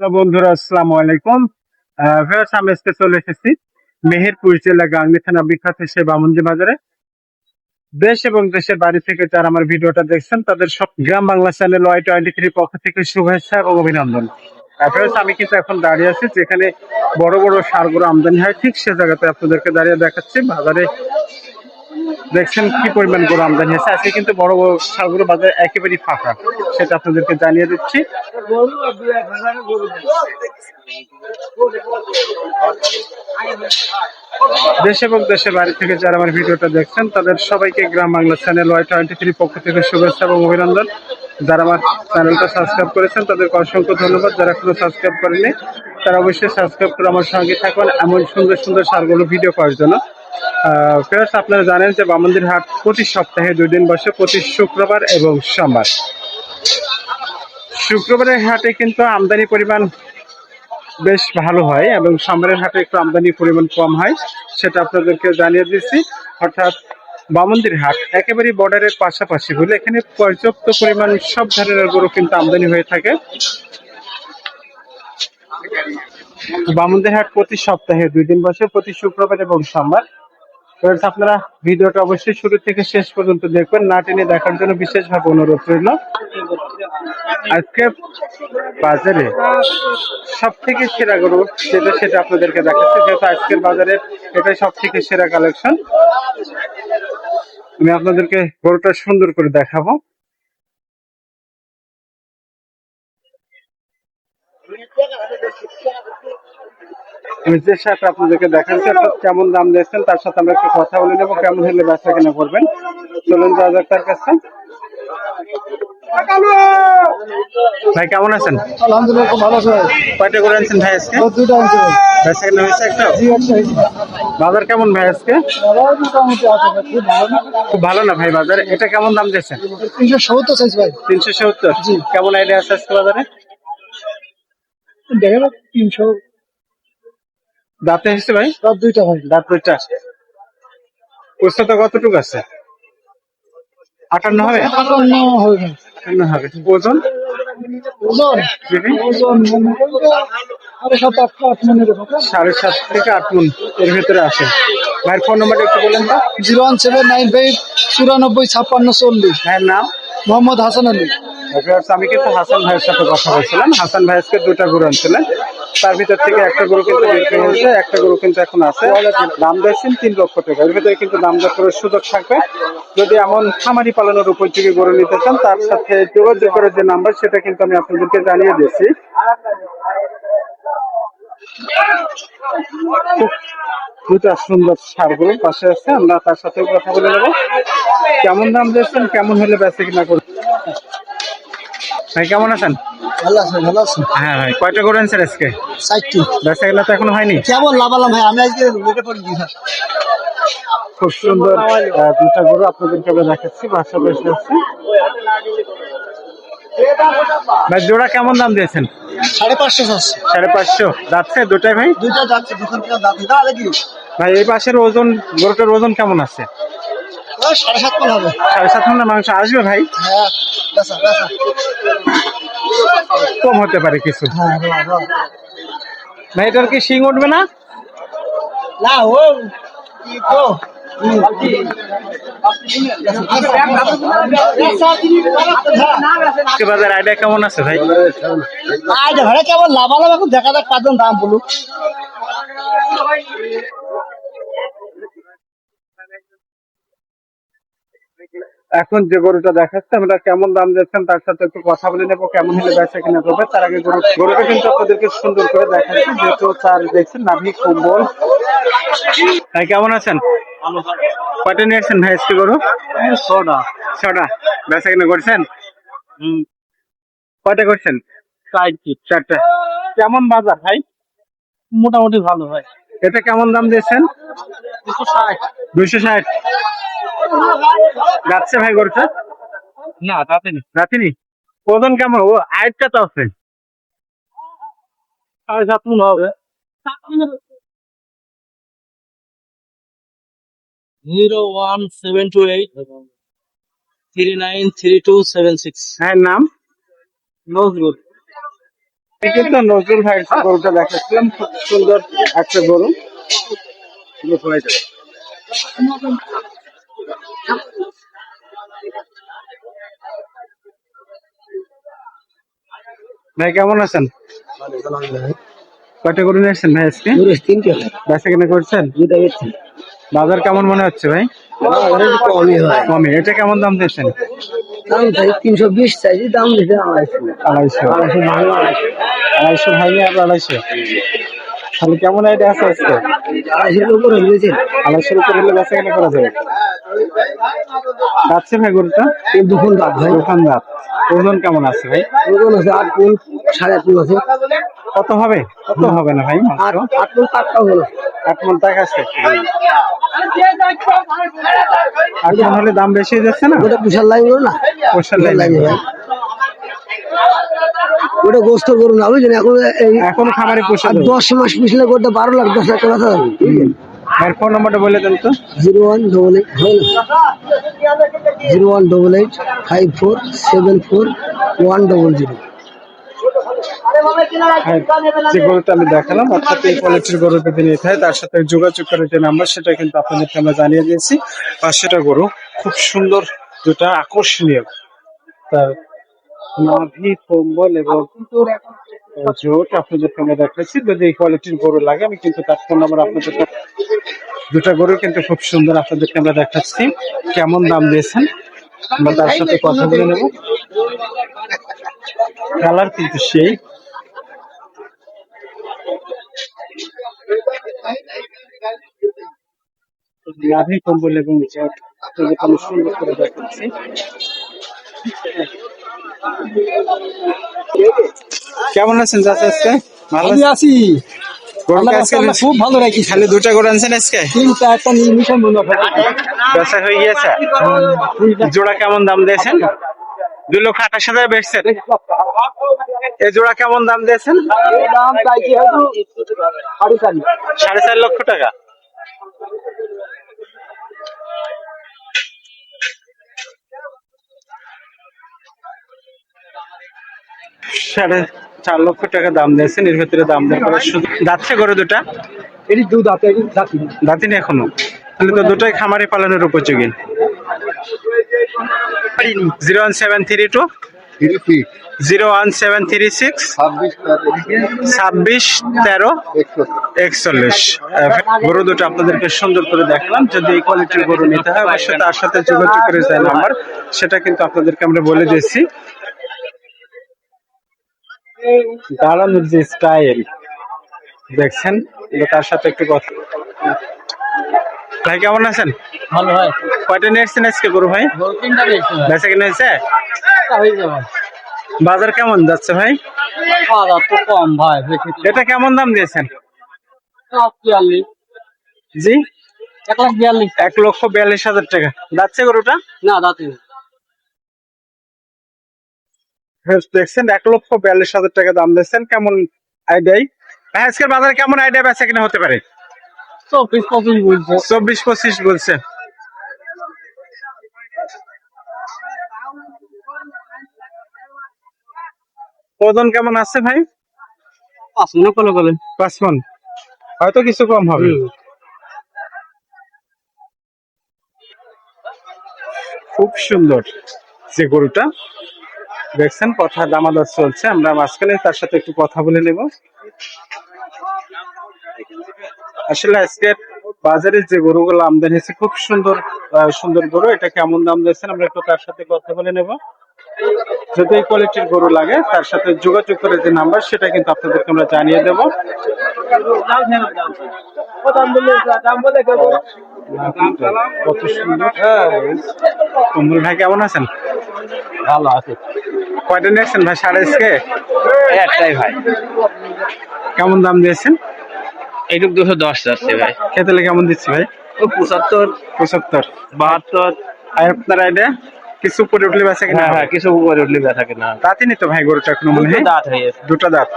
বন্ধুরা আসসালামু আলাইকুম। ভিউয়ার্স, আমি আজকে চলে এসেছি মেহেরপুর জেলা গাংনী থানা বিখ্যাত সে বামুনজি বাজারে। দেশ এবং দেশের বাড়ি থেকে যারা আমার ভিডিওটা দেখছেন তাদের সব Gram Bangla channel Y twenty three পক্ষ থেকে শুভেচ্ছা এবং অভিনন্দন। ভিউয়ার্স, আমি কিন্তু এখন দাঁড়িয়ে আছি যেখানে বড় বড় সারগুলো আমদানি হয় ঠিক সে জায়গাতে আপনাদেরকে দাঁড়িয়ে দেখাচ্ছি। বাজারে দেখছেন কি পরিমাণ গরু আমদানি হয়েছে? আজকে কিন্তু বড় বড় সারগুলো বাজারে একেবারেই ফাঁকা। সেটা আপনাদেরকে জানিয়ে দিচ্ছি। দেশ এবং দেশের বাড়ি থেকে যারা আমার ভিডিওটা দেখছেন, তাদের সবাইকে Gram Bangla channel Y twenty three পক্ষ থেকে শুভেচ্ছা এবং অভিনন্দন। যারা আমার চ্যানেলটা সাবস্ক্রাইব করেছেন, তাদেরকে অসংখ্য ধন্যবাদ। যারা এখনও সাবস্ক্রাইব করেনি তারা অবশ্যই সাবস্ক্রাইব করে আমার সঙ্গে থাকবেন এমন সুন্দর সুন্দর সারগুলো ভিডিও করার জন্য। ফেরাস আপনারা জানেন যে বামন্দির হাট প্রতি সপ্তাহে দুই দিন বসে প্রতি শুক্রবার এবং সোমবার। শুক্রবারের হাটে কিন্তু আমদানি পরিমাণ বেশ ভালো হয় এবং সামনের হাটে একটু আমদানি পরিমাণ কম হয়, সেটা আপনাদেরকে জানিয়ে দিচ্ছি অর্থাৎ বামন্দির হাট একেবারে বর্ডারের পাশাপাশি বলে এখানে পর্যাপ্ত পরিমাণ সব ধরনের গরু কিন্তু আমদানি হয়ে থাকে। বামন্দির হাট প্রতি সপ্তাহে দুই দিন বসে প্রতি শুক্রবার এবং সোমবার। আপনারা ভিডিওটা অবশ্যই শুরু থেকে শেষ পর্যন্ত দেখবেন। না টেনে দেখার জন্য বিশেষভাবে অনুরোধ রইল। আজকে বাজারে সব থেকে সেরা গরু যেটা সেটা আপনাদেরকে দেখাচ্ছি, যেহেতু আজকের বাজারে এটাই সব থেকে সেরা কালেকশন আমি আপনাদেরকে গরুটা সুন্দর করে দেখাবো। আমি যে আপনাদেরকে দেখাচ্ছি অর্থাৎ কেমন দাম দিয়েছেন তার সাথে আমরা একটু কথা বলে নেব কেমন হলে বেচা কিনা করবেন। চলুন যাওয়া যাক তার কাছে। ভাই কেমন আছেন? আলহামদুলিল্লাহ খুব ভালো আছে। কয়টা করে আনছেন ভাই আজকে? ভাই দুইটা আনছে। বেচা কিনা হয়েছে একটা? জি একটা বাজার কেমন ভাই আজকে? খুব ভালো না? ভাই বাজার? এটা কেমন দাম দিয়েছেন? তিনশো সত্তর চাইছে ভাই। তিনশো সত্তর? জি। কেমন আইডিয়া আছে আজকে বাজারে? দেখেন তিনশো দাঁতে এসেছে ভাই? রাত দুইটা ভাই। দাঁত দুইটা উচ্চতা কতটুকু আছে? আটান্ন হবে? আটান্ন হবে। আটান্ন হবে। ওজন? ওজন? ওজন সাত আট আট মনের সাড়ে সাত থেকে আট মন এর ভিতরে আসে ভাইয়ের ফোন নাম্বারটা একটু বলেন তো। Zero one seven nine five চুরানব্বই ছাপ্পান্ন চল্লিশ। ভাইয়ের নাম? মোহাম্মদ হাসান আলী। আমি কিন্তু হাসান ভাইয়ের সাথে কথা বলছিলাম। হাসান ভাই আজকে দুটা গরু আনছিলেন তার ভিতর থেকে একটা গরু কিন্তু বিক্রি হয়েছে, একটা গরু কিন্তু এখন আছে। দাম দিয়েছেন তিন লক্ষ টাকা। এর ভিতরে কিন্তু দাম দর সুযোগ থাকবে। যদি এমন খামারি পালনের উপযোগী গরু নিতে চান, তার সাথে যোগাযোগ করার যে নাম্বার, সেটা কিন্তু আমি আপনাদেরকে জানিয়ে দিয়েছি। সুন্দর সারগুলো পাশে আছে, আমরা তার সাথে কথা বলে নেব। কেমন দাম দিয়েছেন, কেমন হলে বেঁচে কিনা করবেন? ভাই, কেমন আছেন? ভালো আছে ভালো আছে হ্যাঁ ভাই। কয়টা করে আনছেন আজকে? সাইটটি বেচা কিনা তো এখনও হয়নি? কেমন লাভালাম ভাই? আমি আজকে লেটে পড়ি স্যার খুব সুন্দর আহ, দুটা গরু আপনাদেরকে আমরা দেখাচ্ছি বাসা বসে আছে। ভাই জোড়া কেমন দাম দিয়েছেন? সাড়ে পাঁচশো আছে সাড়ে পাঁচশো। যাচ্ছে দুটাই ভাই? যাচ্ছে কি ভাই এই পাশের ওজন গরুটার ওজন কেমন আছে? সাড়ে সাত মন হবে। সাড়ে সাত মন মাংস আসবে ভাই? হ্যাঁ। কম হতে পারে কিছু হ্যাঁ হ্যাঁ হ্যাঁ ভাই এটার কি শিং উঠবে না না ও কি বাজার আইডিয়া কেমন আছে ভাই ভাড়া কেমন লাভালাভ এখন দেখা যাক পাঁচজন দাম বলুক এখন যে গরুটা দেখাচ্ছে আমরা কেমন দাম দিচ্ছেন তার সাথে একটু কথা বলে নেব কেমন হলে বেচা কিনা করবে। তার আগে গরু গরুটা কিন্তু আপনাদেরকে সুন্দর করে দেখাচ্ছি যেহেতু তার দেখছেন নাভি কুম্বল। ভাই কেমন আছেন? কয়টা নিয়েছেন ভাই আজকে গরু? ছটা। ছটা। বেচা কিনা করছেন? কয়টা করছেন? চারটা। কেমন বাজার ভাই? মোটামুটি ভালো হয় এটা কেমন দাম দিয়েছেন? দুইশো ষাট। যাচ্ছে ভাই গরুটা? না তাতে না। রাখিনি ওজন কেমন? ও আয়েরটা তো আছে। সাড়ে সাত মন হবে। Zero one seven two eight three nine three two seven six. হ্যাঁ নাম? নজরুল। কিন্তু নজরুল ভাই গরুটা দেখাচ্ছিলাম খুব সুন্দর একটা গরু। ভাই কেমন আছেন? কয়টা গরু নিয়ে আসছেন ভাই আজকে? তিনটে। বেচা কিনা করছেন? বাজার কেমন মনে হচ্ছে ভাই? কমে এটা কেমন দাম দিয়েছেন? দাম চাই তিনশো বিশ চাইছি দাম দিতে আড়াইশো। আড়াইশো। আড়াইশো আড়াইশো। আড়াইশো ভাঙে আর আড়াইশো। তাহলে কেমন আইডিয়া আছে আজকে? আড়াইশোর উপরে আড়াইশোর উপরে হলে বেচা কেনা করা যাবে? যাচ্ছে ভাই গরুটা দুখন দাঁত ভাই দাঁত ওজন কেমন আছে ভাই? ওজন আছে আট সাড়ে আট আছে। কত হবে? কত হবে না ভাই আট কাঠটা হলো। আট মন টাকা আছে। আট মন হলে দাম বেশি যাচ্ছে না? ওটা বিশাল লাইন না? পোষার লাইন লাইন ভাই ওটা গোস্ত করুন না বুঝলেন? এখন এখন খাবারে পোষা দশ মাস পিছলে করতে বারো লাখ দশ লাখ টাকা যাবে ফোন নম্বরটা বলে দেন তো। Zero one double eight zero one double eight five four seven four one double zero. হ্যাঁ, যে গরুটা আমি দেখালাম অর্থাৎ এই কোয়ালিটির গরু যদি নিতে হয় তার সাথে যোগাযোগ করার যে নাম্বার সেটা কিন্তু আপনাদেরকে আমরা জানিয়ে দিয়েছি। পাঁচশোটা গরু খুব সুন্দর যেটা আকর্ষণীয়। তার নাভি কম্বল এবং জোট আপনাদেরকে আমরা দেখাচ্ছি। যদি এই কোয়ালিটির গরু লাগে আমি কিন্তু তার ফোন নাম্বার আপনাদেরকে দুটা গরু কিন্তু খুব সুন্দর আপনাদেরকে আমরা দেখাচ্ছি। কেমন দাম দিয়েছেন? আমরা তার সাথে কথা বলে নেব। কালার কিন্তু সেই। কম্বল এবং জট। আপনাদেরকে আমি সুন্দর করে দেখাচ্ছি। কেমন আছেন চাচা আজকে? ভালো আছি। খুব ভালো রাখি। খালি দুটা গরু আনছেন আজকে? তিনটা একটা নিমিশন মনে বেচা হয়ে গিয়েছে? জোড়া কেমন দাম দিয়েছেন? দুই লক্ষ আঠাশ হাজার বেচছেন। এই জোড়া কেমন দাম দিয়েছেন? সাড়ে চার লক্ষ টাকা। সাড়ে চার লক্ষ টাকা দাম দিয়েছেন এর ভিতরে দাম দর করে শুধু যাচ্ছে করে দুটা। এটি এটি জাতি দাঁতিনি এখনও। তাহলে তো দুটাই খামারে পালনের উপযোগী। Zero one seven three two. Zero one seven three six. ছাব্বিশ তেরো। একচল্লিশ। গরু দুটো আপনাদেরকে সুন্দর করে দেখলাম। যদি এই কোয়ালিটির গরু নিতে হয় অবশ্যই তার সাথে যোগাযোগ করে যায় নাম্বার সেটা কিন্তু আপনাদেরকে আমরা বলে দিয়েছি। দাঁড়ানোর যে স্টাইল দেখছেন? তার সাথে একটু কথা ভাই কেমন আছেন? ভালো হয় কয়টা নিয়ে এসছেন আজকে গরু ভাই? বেচা কিনে হয়েছে? বাজার কেমন যাচ্ছে ভাই? বাজার তো কম ভাই এটা কেমন দাম দিয়েছেন? জি? এক লাখ বিয়াল্লিশ। এক লক্ষ বিয়াল্লিশ হাজার টাকা। যাচ্ছে গরুটা? না দাঁতে দেখছেন এক লক্ষ বিয়াল্লিশ হাজার টাকা দাম দিচ্ছেন। কেমন আইডিয়াই ভাই আজকের বাজারে কেমন আইডিয়া বেচা কিনা হতে পারে? চব্বিশ পঁচিশ বলছে। চব্বিশ পঁচিশ বলছে। ওজন কেমন আছে ভাই? পাঁচ মনে কলে কলে পাঁচ মন। হয়তো কিছু কম হবে। খুব সুন্দর যে গরুটা। দেখছেন, কথা দামাদার চলছে। আমরা মাঝখানে তার সাথে একটু কথা বলে নেব। আসলে আজকে বাজারে যে গরুগুলো আমদানি হয়েছে, খুব সুন্দর সুন্দর গরু। এটা কেমন দাম দিয়েছেন, আমরা একটু তার সাথে কথা বলে নেব। যদি কোয়ালিটির গরু লাগে, তার সাথে যোগাযোগ করে যে নাম্বার, সেটা কিন্তু আপনাদেরকে আমরা জানিয়ে দেব। কত সুন্দর কমরুল ভাই কেমন আছেন? ভালো আছে। কয়টা নিয়েছেন ভাই সাড়ে আজকে? একটাই ভাই। কেমন দাম দিয়েছেন? এইটুক দুশো দশ যাচ্ছে ভাই। খেতেলে কেমন দিচ্ছি ভাই? ও পঁচাত্তর। পঁচাত্তর। বাহাত্তর। আর আপনার আইডিয়া কিছু উপরে উঠলে বেচা কিনা হ্যাঁ হ্যাঁ কিছু উপরে উঠলে ব্যথা কেনা দাঁতই নিত ভাই গরুটা এখনও মনে হয়? দাঁত হয়ে দুটো দাঁত।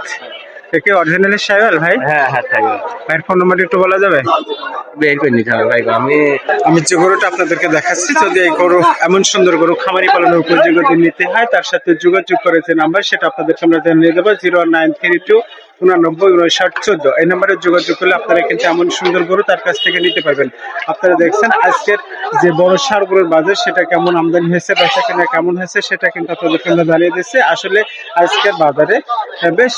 একে অরিজিনালি সাইওয়াল ভাই? হ্যাঁ হ্যাঁ থাকবে ভাইয়ের ফোন নাম্বার একটু বলা যাবে? বের করে নিতে হবে ভাই আমি আমি যে গরুটা আপনাদেরকে দেখাচ্ছি যদি এই গরু এমন সুন্দর গরু খামারি পালনের উপযোগী নিতে হয় তার সাথে যোগাযোগ করে যে নাম্বার সেটা আপনাদেরকে আমরা জানিয়ে দেবো জিরো নাইন থ্রি টু উনানব্বই উনষাট চোদ্দ। এই নাম্বারে যোগাযোগ করলে আপনারা কিন্তু এমন সুন্দর গরু তার কাছ থেকে নিতে পারবেন। আপনারা দেখছেন আজকের যে বড় সার গরুর বাজার সেটা কেমন আমদানি হয়েছে বেচা কেনা কেমন হয়েছে সেটা কিন্তু আপনাদেরকে আমরা জানিয়ে দিচ্ছি। আসলে আজকের বাজারে আহ, বেশ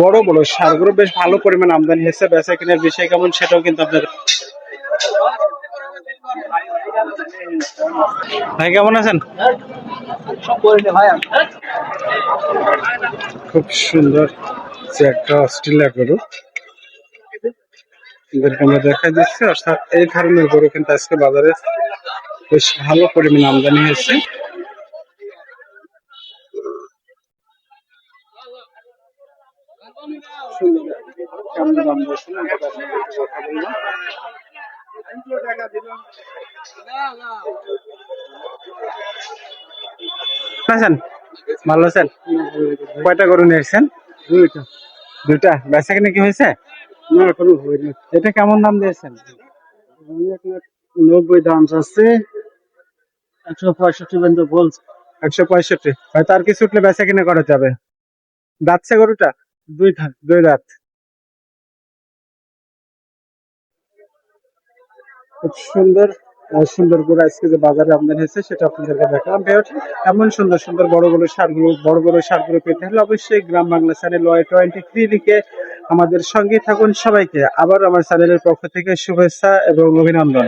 বড় বড় সারগুলো বেশ ভালো পরিমাণ আমদানি হয়েছে, বেচা কেনার বিষয় কেমন সেটাও কিন্তু আপনাদের ভাই, কেমন আছেন? খুব সুন্দর একটা অস্ট্রেলিয়া গরু। দেখা দিচ্ছি, অর্থাৎ এই ধরনের গরু কিন্তু আজকে বাজারে বেশ ভালো পরিমাণ আমদানি হয়েছে। কেমন দাম বলছেন কথা। আছেন ভালো আছেন? কয়টা গরু নিয়েছেন দুইটা। দুইটা। বেচা কিনে কি হয়েছে? না এখনও হয়নি। এটা কেমন দাম দিয়েছেন? নব্বই দাম আছে একশো পঁয়ষট্টি পর্যন্ত বলছে। একশো পঁয়ষট্টি। হয়তো আর কিছু উঠলে বেচা কিনে করা যাবে দাঁতছে গরুটা? দুই দাঁত দুই দাঁত খুব সুন্দর সুন্দর করে আজকে যে বাজারে আমদানি হয়েছে, সেটা আপনাদেরকে দেখালাম। এমন সুন্দর সুন্দর বড় বড় সারগুলো, বড় বড় সারগুলো পেতে হলে অবশ্যই Gram Bangla channel Y twenty three লিখে আমাদের সঙ্গে থাকুন সবাইকে। আবার আমার চ্যানেলের পক্ষ থেকে শুভেচ্ছা এবং অভিনন্দন।